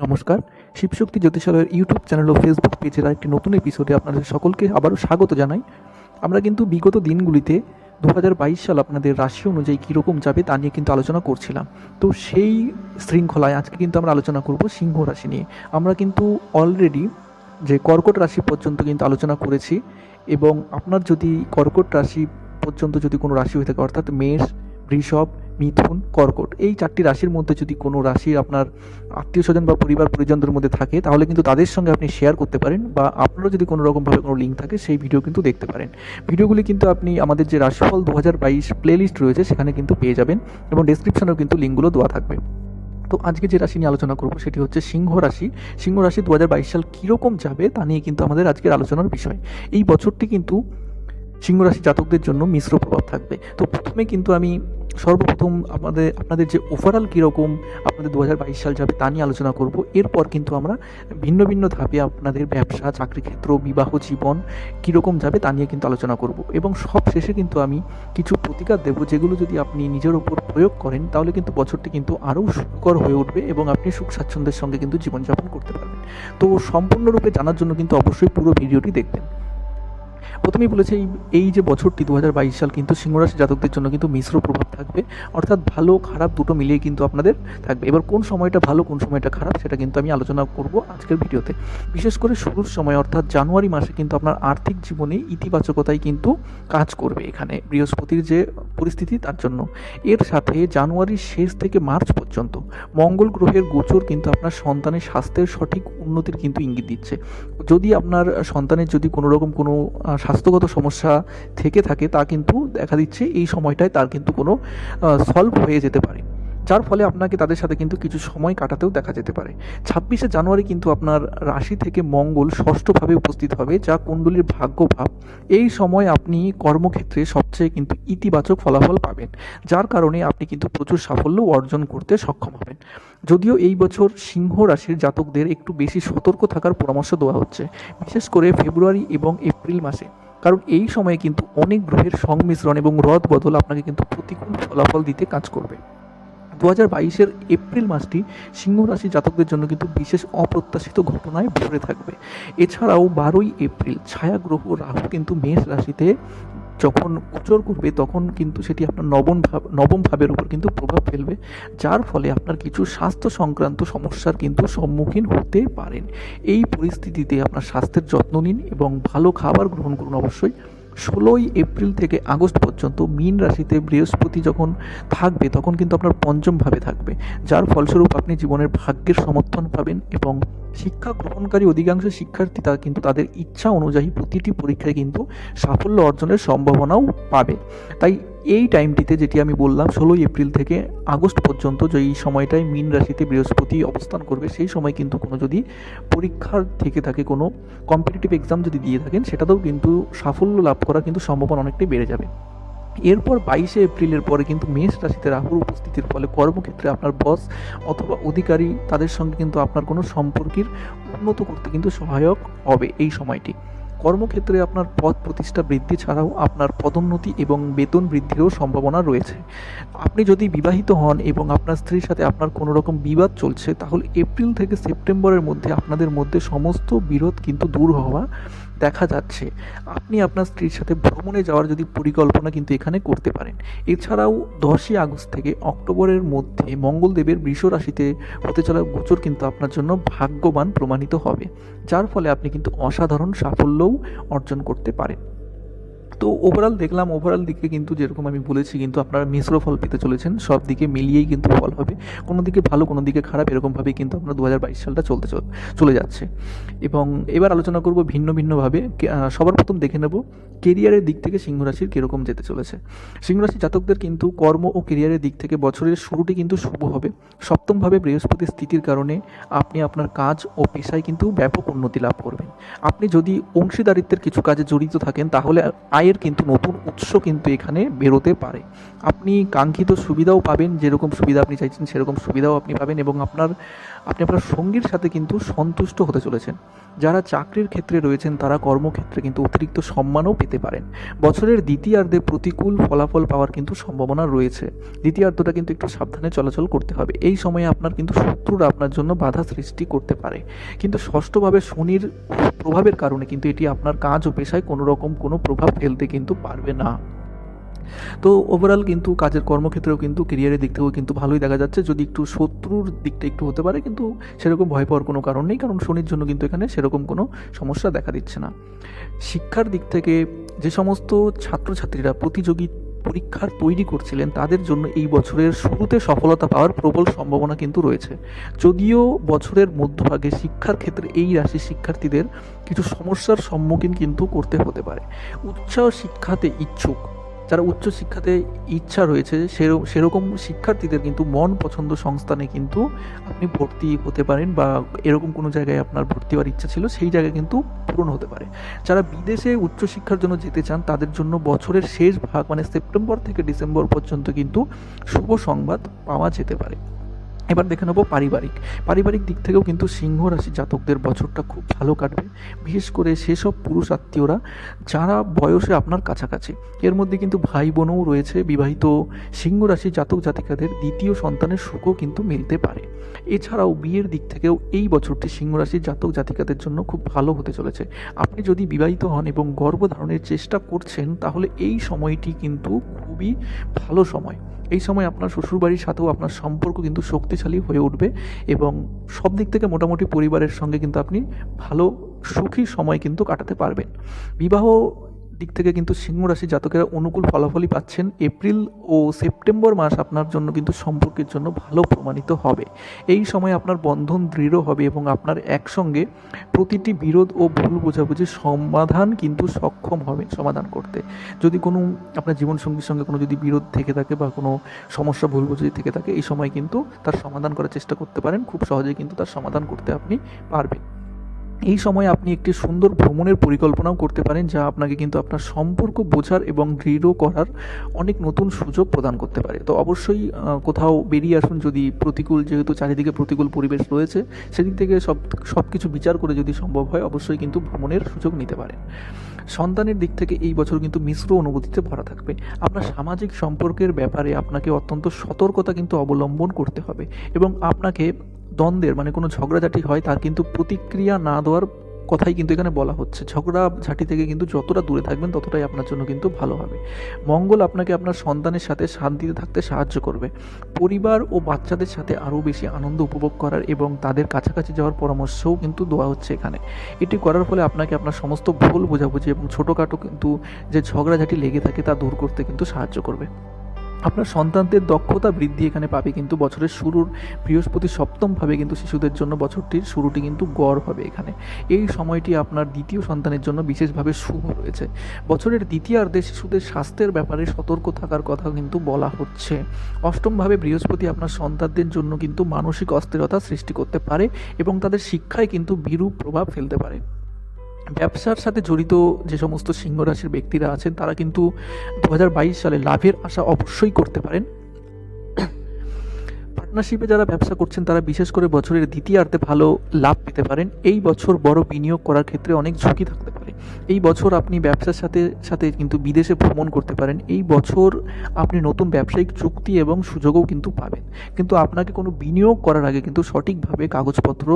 নমস্কার। শিবশক্তি জ্যোতিষালয়ের YouTube channel ও ফেসবুক পেজের একটি নতুন এপিসোডে আপনাদের সকলকে আবারও স্বাগত জানাই। আমরা কিন্তু বিগত দিনগুলিতে দু হাজার বাইশ সাল আপনাদের রাশি অনুযায়ী কীরকম যাবে তা নিয়ে কিন্তু আলোচনা করছিলাম। তো সেই শৃঙ্খলায় আজকে কিন্তু আমরা আলোচনা করব সিংহ রাশি নিয়ে। আমরা কিন্তু অলরেডি যে কর্কট রাশি পর্যন্ত কিন্তু আলোচনা করেছি এবং আপনার যদি কর্কট রাশি পর্যন্ত যদি কোনো রাশি হয়ে থাকে, অর্থাৎ মেষ, বৃষভ মিথুন, কর্কট, এই চারটি রাশির মধ্যে যদি কোনো রাশি আপনার আত্মীয় স্বজন বা পরিবার পরিজনদের মধ্যে থাকে, তাহলে কিন্তু তাদের সঙ্গে আপনি শেয়ার করতে পারেন বা আপনারও যদি কোনো রকমভাবে কোনো লিঙ্ক থাকে, সেই ভিডিও কিন্তু দেখতে পারেন। ভিডিওগুলি কিন্তু আপনি আমাদের যে রাশিফল দু হাজার বাইশ প্লেলিস্ট রয়েছে, সেখানে কিন্তু পেয়ে যাবেন এবং ডিসক্রিপশনেও কিন্তু লিঙ্কগুলো দেওয়া থাকবে। তো আজকে যে রাশি নিয়ে আলোচনা করব, সেটি হচ্ছে সিংহ রাশি। সিংহ রাশি দু হাজার বাইশ সাল কীরকম যাবে, তা নিয়ে কিন্তু আমাদের আজকের আলোচনার বিষয়। এই বছরটি কিন্তু সিংহ রাশি জাতকদের জন্য মিশ্র প্রভাব থাকবে। তো প্রথমে কিন্তু আমি সর্বপ্রথম আমাদের, আপনাদের যে ওভারঅল কীরকম আপনাদের দু হাজার বাইশ সাল যাবে তা নিয়ে আলোচনা করব। এরপর কিন্তু আমরা ভিন্ন ভিন্ন ধাপে আপনাদের ব্যবসা, চাকরি ক্ষেত্র, বিবাহ জীবন কীরকম যাবে তা নিয়ে কিন্তু আলোচনা করব। এবং সব শেষে কিন্তু আমি কিছু প্রতিকার দেবো যেগুলো যদি আপনি নিজের ওপর প্রয়োগ করেন, তাহলে কিন্তু বছরটি কিন্তু আরও সুখকর হয়ে উঠবে এবং আপনি সুখ স্বাচ্ছন্দ্যের সঙ্গে কিন্তু জীবনযাপন করতে পারবেন। তো সম্পূর্ণরূপে জানার জন্য কিন্তু অবশ্যই পুরো ভিডিওটি দেখবেন। প্রথমেই বলেছে, এই এই যে বছরটি দু হাজার বাইশ সাল কিন্তু সিংহরাশি জাতকদের জন্য কিন্তু মিশ্র প্রভাব থাকবে। অর্থাৎ ভালো, খারাপ দুটো মিলিয়ে কিন্তু আপনাদের থাকবে। এবার কোন সময়টা ভালো, কোন সময়টা খারাপ, সেটা কিন্তু আমি আলোচনা করব আজকের ভিডিওতে। বিশেষ করে শুরুর সময়, অর্থাৎ জানুয়ারি মাসে কিন্তু আপনার আর্থিক জীবনে ইতিবাচকতাই কিন্তু কাজ করবে এখানে, বৃহস্পতির যে পরিস্থিতি তার জন্য। এর সাথে জানুয়ারির শেষ থেকে মার্চ পর্যন্ত মঙ্গল গ্রহের গোচর কিন্তু আপনার সন্তানের স্বাস্থ্যের সঠিক উন্নতির কিন্তু ইঙ্গিত দিচ্ছে। যদি আপনার সন্তানের যদি কোনো রকম কোনো স্বাস্থ্যগত সমস্যা থেকে থাকে, তা কিন্তু দেখা দিচ্ছে। এই সময়টায় তার কিন্তু কোনো সলভ হয়ে যেতে পারে। যার ফলে আপনাকে তাদের সাথে কিন্তু কিছু সময় কাটাতেও দেখা যেতে পারে। ছাব্বিশে জানুয়ারি কিন্তু আপনার রাশি থেকে মঙ্গল ষষ্ঠভাবে উপস্থিত হবে, যা কুণ্ডলীর ভাগ্যভাব এই সময় আপনি কর্মক্ষেত্রে সবচেয়ে কিন্তু ইতিবাচক ফলাফল পাবেন, যার কারণে আপনি কিন্তু প্রচুর সাফল্য অর্জন করতে সক্ষম হবেন। যদিও এই বছর সিংহ রাশির জাতকদের একটু বেশি সতর্ক থাকার পরামর্শ দেওয়া হচ্ছে, বিশেষ করে ফেব্রুয়ারি এবং এপ্রিল মাসে। কারণ এই সময়ে কিন্তু অনেক গ্রহের সংমিশ্রণ এবং রদ বদল আপনাকে কিন্তু প্রতিকূল ফলাফল দিতে কাজ করবে। দু হাজার বাইশের এপ্রিল মাসটি সিংহ রাশি জাতকদের জন্য কিন্তু বিশেষ অপ্রত্যাশিত ঘটনায় ভরে থাকবে। এছাড়াও বারোই এপ্রিল ছায়া গ্রহ রাহু কিন্তু মেষ রাশিতে যখন গোচর করবে, তখন কিন্তু সেটি আপনার নবম ভাব, নবম ভাবের উপর কিন্তু প্রভাব ফেলবে, যার ফলে আপনার কিছু স্বাস্থ্য সংক্রান্ত সমস্যার কিন্তু সম্মুখীন হতে পারেন। এই পরিস্থিতিতে আপনার স্বাস্থ্যের যত্ন নিন এবং ভালো খাবার গ্রহণ করুন অবশ্যই। ষোলোই এপ্রিল থেকে আগস্ট পর্যন্ত মীন রাশিতে বৃহস্পতি যখন থাকবে, তখন কিন্তু আপনার পঞ্চমভাবে থাকবে। যার ফলস্বরূপ আপনি জীবনের ভাগ্যের সমর্থন পাবেন এবং শিক্ষা গ্রহণকারী অধিকাংশ শিক্ষার্থী তারা কিন্তু তাদের ইচ্ছা অনুযায়ী প্রতিটি পরীক্ষায় কিন্তু সাফল্য অর্জনের সম্ভাবনাও পাবে। তাই এই টাইমটিতে যেটি আমি বললাম, ষোলোই এপ্রিল থেকে আগস্ট পর্যন্ত যে এই সময়টায় মীন রাশিতে বৃহস্পতি অবস্থান করবে, সেই সময় কিন্তু কোনো যদি পরীক্ষার থেকে থাকে, কোনো কম্পিটিটিভ এক্সাম যদি দিয়ে থাকেন, সেটাতেও কিন্তু সাফল্য লাভ করা কিন্তু সম্ভাবনা অনেকটাই বেড়ে যাবে। এরপর বাইশে এপ্রিলের পরে কিন্তু মেষ রাশিতে রাহুর উপস্থিতির ফলে কর্মক্ষেত্রে আপনার বস অথবা অধিকারী তাদের সঙ্গে কিন্তু আপনার কোনো সম্পর্কের উন্নত করতে কিন্তু সহায়ক হবে এই সময়টি। কর্মক্ষেত্রে আপনার পদ প্রতিষ্ঠা বৃদ্ধি ছাড়াও আপনার পদোন্নতি এবং বেতন বৃদ্ধিরও সম্ভাবনা রয়েছে। আপনি যদি বিবাহিত হন এবং আপনার স্ত্রীর সাথে আপনার কোনো রকম বিবাদ চলছে, তাহলে এপ্রিল থেকে সেপ্টেম্বরের মধ্যে আপনাদের মধ্যে সমস্ত বিরোধ কিন্তু দূর হওয়া দেখা যাচ্ছে। আপনি আপনার স্ত্রীর সাথে ভ্রমণে যাওয়ার যদি পরিকল্পনা কিন্তু এখানে করতে পারেন। এছাড়াও দশই আগস্ট থেকে অক্টোবরের মধ্যে মঙ্গলদেবের বৃষ রাশিতে হতে চলা গোচর কিন্তু আপনার জন্য ভাগ্যবান প্রমাণিত হবে। যার ফলে আপনি কিন্তু অসাধারণ সাফল্যও অর্জন করতে পারেন তো ওভারঅল দেখলাম ওভারঅল দিকে কিন্তু যেরকম আমি বলেছি কিন্তু আপনারা মিশ্র ফল পেতে চলেছেন। সব দিকে মিলিয়েই কিন্তু ফল হবে। কোনো দিকে ভালো, কোনো দিকে খারাপ এরকমভাবেই কিন্তু আপনার দু হাজার বাইশ সালটা চলতে চল যাচ্ছে। এবং এবার আলোচনা করব ভিন্ন ভিন্নভাবে। সবার প্রথম দেখে নেব কেরিয়ারের দিক থেকে সিংহরাশির কীরকম যেতে চলেছে। সিংহরাশি জাতকদের কিন্তু কর্ম ও কেরিয়ারের দিক থেকে বছরের শুরুটি কিন্তু শুভ হবে। সপ্তমভাবে বৃহস্পতির স্থিতির কারণে আপনি আপনার কাজ ও পেশায় কিন্তু ব্যাপক উন্নতি লাভ করবেন। আপনি যদি অংশীদারিত্বের কিছু কাজে জড়িত থাকেন, তাহলে আয় আয়ের কিন্তু নতুন উৎস কিন্তু এখানে বেরোতে পারে। আপনি কাঙ্ক্ষিত সুবিধাও পাবেন, যেরকম সুবিধা আপনি চাইছেন সেরকম সুবিধাও আপনি পাবেন এবং আপনার, আপনি আপনার সঙ্গীর সাথে কিন্তু সন্তুষ্ট হতে চলেছেন। যারা চাকরির ক্ষেত্রে রয়েছেন তারা কর্মক্ষেত্রে কিন্তু অতিরিক্ত সম্মানও পেতে পারেন। বছরের দ্বিতীয়ার্ধে প্রতিকূল ফলাফল পাওয়ার কিন্তু সম্ভাবনা রয়েছে। দ্বিতীয়ার্ধটা কিন্তু একটু সাবধানে চলাচল করতে হবে। এই সময়ে আপনার কিন্তু শত্রুরা আপনার জন্য বাধা সৃষ্টি করতে পারে। কিন্তু ষষ্ঠভাবে শনির প্রভাবের কারণে কিন্তু এটি আপনার কাজ ও পেশায় কোনো রকম কোনো প্রভাব ফেলতে কিন্তু পারবে না। তো ওভারঅল কিন্তু কাজের কর্মক্ষেত্রেও কিন্তু কেরিয়ারের দিক থেকেও কিন্তু ভালোই দেখা যাচ্ছে। যদি একটু শত্রুর দিকটা একটু হতে পারে, কিন্তু সেরকম ভয় পাওয়ার কোনো কারণ নেই, কারণ শনির জন্য কিন্তু এখানে সেরকম কোনো সমস্যা দেখা দিচ্ছে না। শিক্ষার দিক থেকে যে সমস্ত ছাত্রছাত্রীরা প্রতিযোগী পরীক্ষার তৈরি করছিলেন, তাদের জন্য এই বছরের শুরুতে সফলতা পাওয়ার প্রবল সম্ভাবনা কিন্তু রয়েছে। যদিও বছরের মধ্যভাগে শিক্ষার ক্ষেত্রে এই রাশির শিক্ষার্থীদের কিছু সমস্যার সম্মুখীন কিন্তু করতে হতে পারে। উচ্চ শিক্ষাতে ইচ্ছুক যারা উচ্চশিক্ষাতে ইচ্ছা রয়েছে সেরকম শিক্ষার্থীদের কিন্তু মন পছন্দ সংস্থানে কিন্তু আপনি ভর্তি হতে পারেন বা এরকম কোনো জায়গায় আপনার ভর্তি হওয়ার ইচ্ছা ছিল, সেই জায়গায় কিন্তু পূরণ হতে পারে। যারা বিদেশে উচ্চশিক্ষার জন্য যেতে চান, তাদের জন্য বছরের শেষ ভাগ মানে সেপ্টেম্বর থেকে ডিসেম্বর পর্যন্ত কিন্তু শুভ সংবাদ পাওয়া যেতে পারে। এবার দেখে নেব পারিবারিক। পারিবারিক দিক থেকেও কিন্তু সিংহ রাশি জাতকদের বছরটা খুব ভালো কাটবে। বিশেষ করে সেসব পুরুষ আত্মীয়রা যারা বয়সে আপনার কাছাকাছি, এর মধ্যে কিন্তু ভাই বোনও রয়েছে, বিবাহিত সিংহ রাশি জাতক জাতিকাদের দ্বিতীয় সন্তানের সুখও কিন্তু মিলতে পারে। এছাড়াও বিয়ের দিক থেকেও এই বছরটি সিংহ রাশির জাতক জাতিকাদের জন্য খুব ভালো হতে চলেছে। আপনি যদি বিবাহিত হন এবং গর্ভধারণের চেষ্টা করছেন, তাহলে এই সময়টি কিন্তু খুবই ভালো সময়। এই সময় আপনার শ্বশুরবাড়ির সাথেও আপনার সম্পর্ক কিন্তু শক্তিশালী হয়ে উঠবে এবং সব দিক থেকে মোটামুটি পরিবারের সঙ্গে কিন্তু আপনি ভালো সুখী সময় কিন্তু কাটাতে পারবেন। বিবাহ দিক থেকে কিন্তু সিংহ রাশি জাতকেরা অনুকূল ফলাফলই পাচ্ছেন। এপ্রিল ও সেপ্টেম্বর মাস আপনার জন্য কিন্তু সম্পর্কের জন্য ভালো প্রমাণিত হবে। এই সময় আপনার বন্ধন দৃঢ় হবে এবং আপনার একসঙ্গে প্রতিটি বিরোধ ও ভুল বোঝাবুঝির সমাধান কিন্তু সক্ষম হবে সমাধান করতে। যদি কোনো আপনার জীবনসঙ্গীর সঙ্গে কোনো যদি বিরোধ থেকে থাকে বা কোনো সমস্যা, ভুল বোঝাবুঝি থেকে থাকে, এই সময় কিন্তু তার সমাধান করার চেষ্টা করতে পারেন। খুব সহজেই কিন্তু তার সমাধান করতে আপনি পারবেন। এই সময় আপনি একটি সুন্দর ভ্রমণের পরিকল্পনাও করতে পারেন, যা আপনাকে কিন্তু আপনার সম্পর্ক বোঝার এবং দৃঢ় করার অনেক নতুন সুযোগ প্রদান করতে পারে। তো অবশ্যই কোথাও বেরিয়ে আসুন যদি প্রতিকূল, যেহেতু চারিদিকে প্রতিকূল পরিবেশ রয়েছে, সেদিক থেকে সব সব কিছু বিচার করে যদি সম্ভব হয়, অবশ্যই কিন্তু ভ্রমণের সুযোগ নিতে পারেন। সন্তানের দিক থেকে এই বছর কিন্তু মিশ্র অনুভূতিতে ভরা থাকবে। আপনার সামাজিক সম্পর্কের ব্যাপারে আপনাকে অত্যন্ত সতর্কতা কিন্তু অবলম্বন করতে হবে এবং আপনাকে দ্বন্দ্বের মানে কোনো ঝগড়াঝাটি হয় তার কিন্তু প্রতিক্রিয়া না দেওয়ার কথাই কিন্তু এখানে বলা হচ্ছে। ঝগড়া ঝাঁটি থেকে কিন্তু যতটা দূরে থাকবেন ততটাই আপনার জন্য কিন্তু ভালো হবে। মঙ্গল আপনাকে আপনার সন্তানের সাথে শান্তিতে থাকতে সাহায্য করবে। পরিবার ও বাচ্চাদের সাথে আরও বেশি আনন্দ উপভোগ করার এবং তাদের কাছাকাছি যাওয়ার পরামর্শও কিন্তু দেওয়া হচ্ছে এখানে। এটি করার ফলে আপনাকে আপনার সমস্ত ভুল বোঝাবুঝি এবং ছোটোখাটো কিন্তু যে ঝগড়াঝাটি লেগে থাকে তা দূর করতে কিন্তু সাহায্য করবে। আপনার সন্তানদের দক্ষতা বৃদ্ধি এখানে পাবে কিন্তু বছরের শুরুর বৃহস্পতি সপ্তমভাবে কিন্তু শিশুদের জন্য বছরটির শুরুটি কিন্তু গড় হবে এখানে। এই সময়টি আপনার দ্বিতীয় সন্তানের জন্য বিশেষভাবে শুভ রয়েছে। বছরের দ্বিতীয়ার্ধে শিশুদের স্বাস্থ্যের ব্যাপারে সতর্ক থাকার কথা কিন্তু বলা হচ্ছে। অষ্টমভাবে বৃহস্পতি আপনার সন্তানদের জন্য কিন্তু মানসিক অস্থিরতা সৃষ্টি করতে পারে এবং তাদের শিক্ষায় কিন্তু বিরূপ প্রভাব ফেলতে পারে। ব্যবসার সাথে জড়িত যে সমস্ত সিংহ রাশির ব্যক্তিরা আছেন, তারা কিন্তু দু হাজার বাইশ সালে লাভের আশা অবশ্যই করতে পারেন। পার্টনারশিপে যারা ব্যবসা করছেন, তারা বিশেষ করে বছরের দ্বিতীয়ার্ধে ভালো লাভ পেতে পারেন। এই বছর বড় বিনিয়োগ করার ক্ষেত্রে অনেক ঝুঁকি থাকতে পারে। এই বছর আপনি ব্যবসার সাথে সাথে কিন্তু বিদেশে ভ্রমণ করতে পারেন। এই বছর আপনি নতুন ব্যবসায়িক চুক্তি এবং সুযোগও কিন্তু পাবেন। কিন্তু আপনাকে কোনো বিনিয়োগ করার আগে কিন্তু সঠিকভাবে কাগজপত্র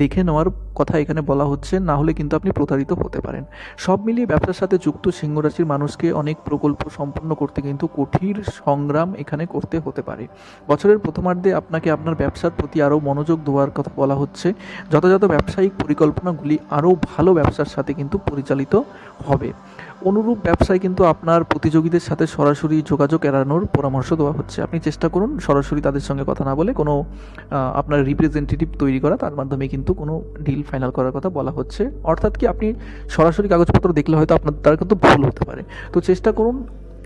দেখে নেওয়ার কথা এখানে বলা হচ্ছে, না হলে কিন্তু আপনি প্রতারিত হতে পারেন। সব মিলিয়ে ব্যবসার সাথে যুক্ত সিংহ রাশির মানুষকে অনেক প্রকল্প সম্পন্ন করতে কিন্তু কঠিন সংগ্রাম এখানে করতে হতে পারে। বছরের প্রথমার্ধে আপনাকে আপনার ব্যবসার প্রতি আরও মনোযোগ দেওয়ার কথা বলা হচ্ছে। যথাযথ ব্যবসায়িক পরিকল্পনাগুলি আরও ভালো ব্যবসার সাথে কিন্তু পরিচালিত হবে। অনুরূপ ব্যবসায় কিন্তু আপনার প্রতিযোগীদের সাথে সরাসরি যোগাযোগ এড়ানোর পরামর্শ দেওয়া হচ্ছে। আপনি চেষ্টা করুন সরাসরি তাদের সঙ্গে কথা না বলে কোনো আপনার রিপ্রেজেন্টেটিভ তৈরি করা। তার মাধ্যমে কিন্তু কোনো ডিল ফাইনাল করার কথা বলা হচ্ছে। অর্থাৎ কি আপনি সরাসরি কাগজপত্র দেখলে হয়তো আপনার, তার কিন্তু ভুল হতে পারে। তো চেষ্টা করুন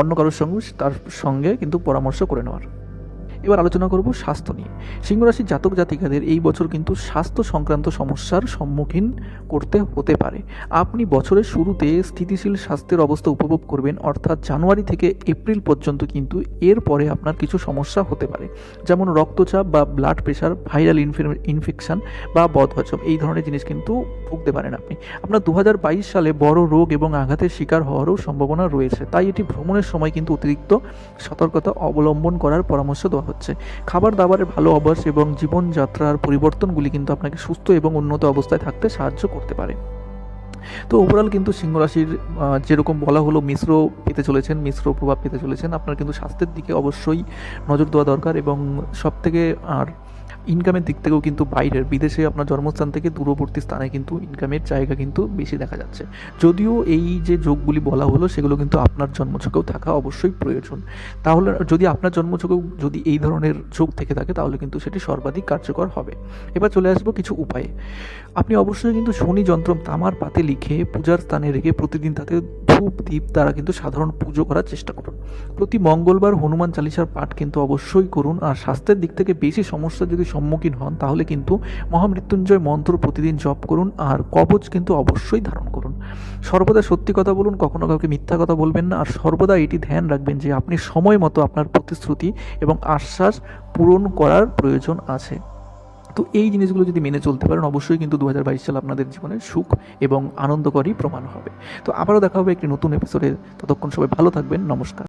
অন্য কারোর সঙ্গে, তার সঙ্গে কিন্তু পরামর্শ করে নেওয়ার। এবার আলোচনা করব স্বাস্থ্য নিয়ে। সিংহরাশির জাতক জাতিকাদের এই বছর কিন্তু স্বাস্থ্য সংক্রান্ত সমস্যার সম্মুখীন করতে হতে পারে। আপনি বছরের শুরুতে স্থিতিশীল স্বাস্থ্যের অবস্থা উপভোগ করবেন, অর্থাৎ জানুয়ারি থেকে এপ্রিল পর্যন্ত কিন্তু এর পরে আপনার কিছু সমস্যা হতে পারে। যেমন রক্তচাপ বা ব্লাড প্রেশার ভাইরাল ইনফেকশন বা বদহজম, এই ধরনের জিনিস কিন্তু ভুগতে পারেন আপনি। আপনার দু হাজার বাইশ সালে বড় রোগ এবং আঘাতের শিকার হওয়ারও সম্ভাবনা রয়েছে। তাই এটি ভ্রমণের সময় কিন্তু অতিরিক্ত সতর্কতা অবলম্বন করার পরামর্শ দেওয়া খাবার দাবারের ভালো অভ্যাস এবং জীবনযাত্রার পরিবর্তনগুলি কিন্তু আপনাকে সুস্থ এবং উন্নত অবস্থায় থাকতে সাহায্য করতে পারে। তো ওভারঅল কিন্তু সিংহ রাশির যেরকম বলা হলো, মিশ্র পেতে চলেছেন, মিশ্র প্রভাব পেতে চলেছেন। আপনার কিন্তু স্বাস্থ্যের দিকে অবশ্যই নজর দেওয়া দরকার এবং সব থেকে আর ইনকামের দিক থেকেও কিন্তু বাইরের, বিদেশে আপনার জন্মস্থান থেকে দূরবর্তী স্থানে কিন্তু ইনকামের জায়গা কিন্তু বেশি দেখা যাচ্ছে। যদিও এই যে যোগগুলি বলা হলো, সেগুলো কিন্তু আপনার জন্মছকেও থাকা অবশ্যই প্রয়োজন। তাহলে যদি আপনার জন্মছকেও যদি এই ধরনের যোগ থেকে থাকে, তাহলে কিন্তু সেটি সর্বাধিক কার্যকর হবে। এবার চলে আসব কিছু উপায়ে। আপনি অবশ্যই কিন্তু শনি যন্ত্র তামার পাতে লিখে পূজার স্থানে রেখে প্রতিদিন তাতে ধূপ দ্বীপ দ্বারা কিন্তু সাধারণ পুজো করার চেষ্টা করুন। প্রতি মঙ্গলবার হনুমান চালিসার পাঠ কিন্তু অবশ্যই করুন। আর স্বাস্থ্যের দিক থেকে বেশি সমস্যা যদি সম্মুখীন হন, তাহলে কিন্তু মহামৃত্যুঞ্জয় মন্ত্র প্রতিদিন জপ করুন আর কবচ কিন্তু অবশ্যই ধারণ করুন। সর্বদা সত্যি কথা বলুন, কখনো কাউকে মিথ্যা কথা বলবেন না, আর সর্বদা এটি ধ্যান রাখবেন যে আপনি সময় মতো আপনার প্রতিশ্রুতি এবং আশ্বাস পূরণ করার প্রয়োজন আছে। তো এই জিনিসগুলো যদি মেনে চলতে পারেন, অবশ্যই কিন্তু দু হাজার বাইশ সাল আপনাদের জীবনে সুখ এবং আনন্দকরই প্রমাণ হবে। তো আবারও দেখা হবে একটি নতুন এপিসোডে ততক্ষণ সবাই ভালো থাকবেন, নমস্কার।